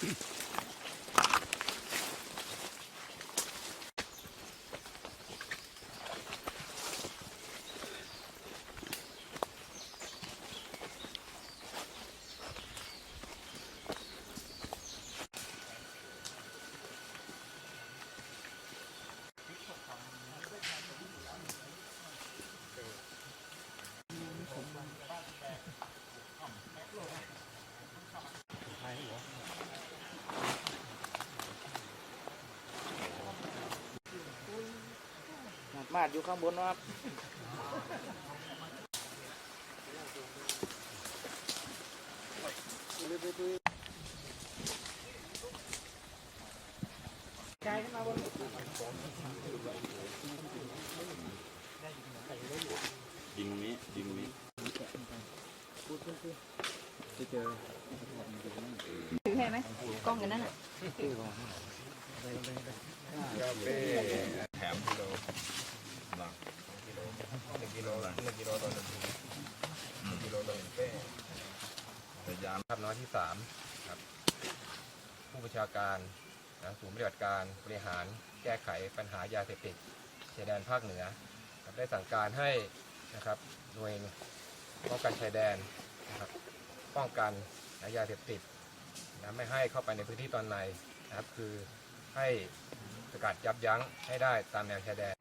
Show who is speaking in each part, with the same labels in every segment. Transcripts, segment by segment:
Speaker 1: Thank you. มาษณ์อยู่ข้างบนนะครับ
Speaker 2: ยิงนี้ยิงนี้
Speaker 3: ถือให้ไหมกล้องกันนั่นน่ะ
Speaker 2: แถมกิโล หลังหนึ่งกิโลหลังหนึ่งกิโลต่อหนึ่งถุงหนึ่งกิโลต่อหนึ่งเป้แต่ยาม
Speaker 4: ครับน้อยที่สามครับ ผู้บัญชาการนะศูนย์ปฏิบัติการบริหารแก้ไขปัญหายาเสพติดชายแดนภาคเหนือครับได้สั่งการให้นะครับหน่วยป้องกันชายแดนนะครับป้องกันนะยาเสพติดนะไม่ให้เข้าไปในพื้นที่ตอนในนะครับ คือให้สกัดยับยั้งให้ได้ตามแนวชายแดน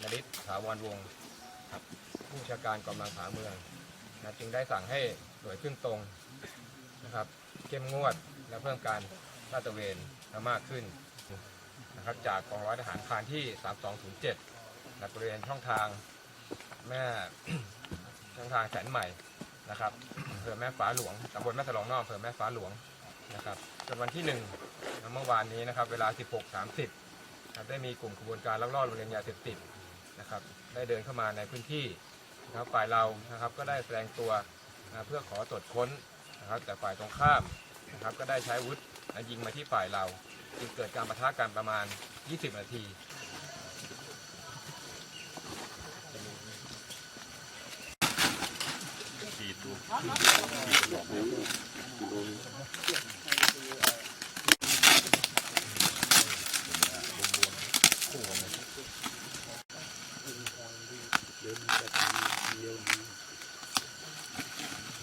Speaker 4: นริศถาวรวงศ์ครับผู้ชาการกองกำลังผาเมืองนะจึงได้สั่งให้หน่วยขึ้นตรงนะครับเข้มงวดและเพิ่มการลาดตระเวนมากขึ้นนะครับจากกองร้อยทหารพรานที่ 3207นะบริเวณช่องทางแม่ช่องทางแสนใหม่นะครับอำเภอแม่ฟ้าหลวงตำบลแม่สลองนอกอำเภอแม่ฟ้าหลวงนะครับจนวันที่1นะเมื่อวานนี้นะครับเวลา 16.30นะครับได้มีกลุ่มขบวนการลักลอบลำเลียงยาเสพติด นะครับได้เดินเข้ามาในพื้นที่นะครับฝ่ายเรานะครับก็ได้แสดงตัวนะเพื่อขอตรวจค้นนะครับแต่ฝ่ายตรงข้ามนะครับก็ได้ใช้อาวุธนะยิงมาที่ฝ่ายเรา จึงเกิดการประทะกันประมาณ 20 นาที
Speaker 2: ขีดู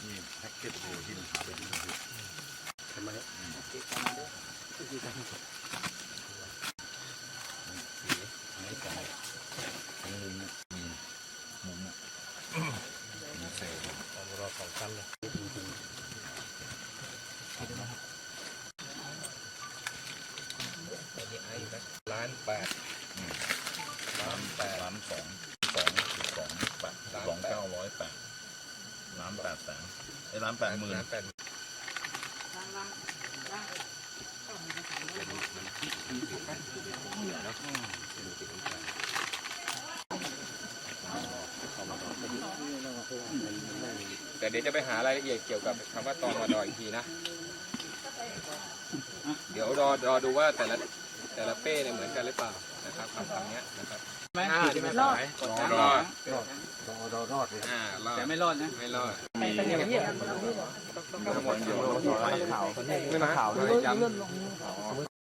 Speaker 2: นี่แพ็กเกจโอ้ที่มันหาไปดีที่สุดทำไมไม่ใช่ทั้งมุมเนี่ยมีมุมเนี่ยมีเซ
Speaker 4: ล้านแปดล้านแปด
Speaker 2: ล้านสองสองสิบสองแปดสองเก้าร้อยแปดล้านแปดแสนไอ้ล้านแปดหมื่น
Speaker 4: ล้านแปด แต่เดี๋ยวจะไปหารายละเอียดเกี่ยวกับคำว่าตอมอดออีกทีนะ เดี๋ยวรอรอดูว่าแต่ละแต่ละเป้เนี่ยเหมือนกันหรือเปล่านะครับคำคำเนี้ยนะครับอ่าที่ไม่สายรอดรอ ดรอรอรอดอ่ารอดแต่ไม่รอดนะไม่รอด
Speaker 1: เป็นอย่างนี้
Speaker 4: ทั้งหมดเดี๋ยว
Speaker 2: ไม่มาข่าว
Speaker 4: ไม่มาข่าวเลยย้ำ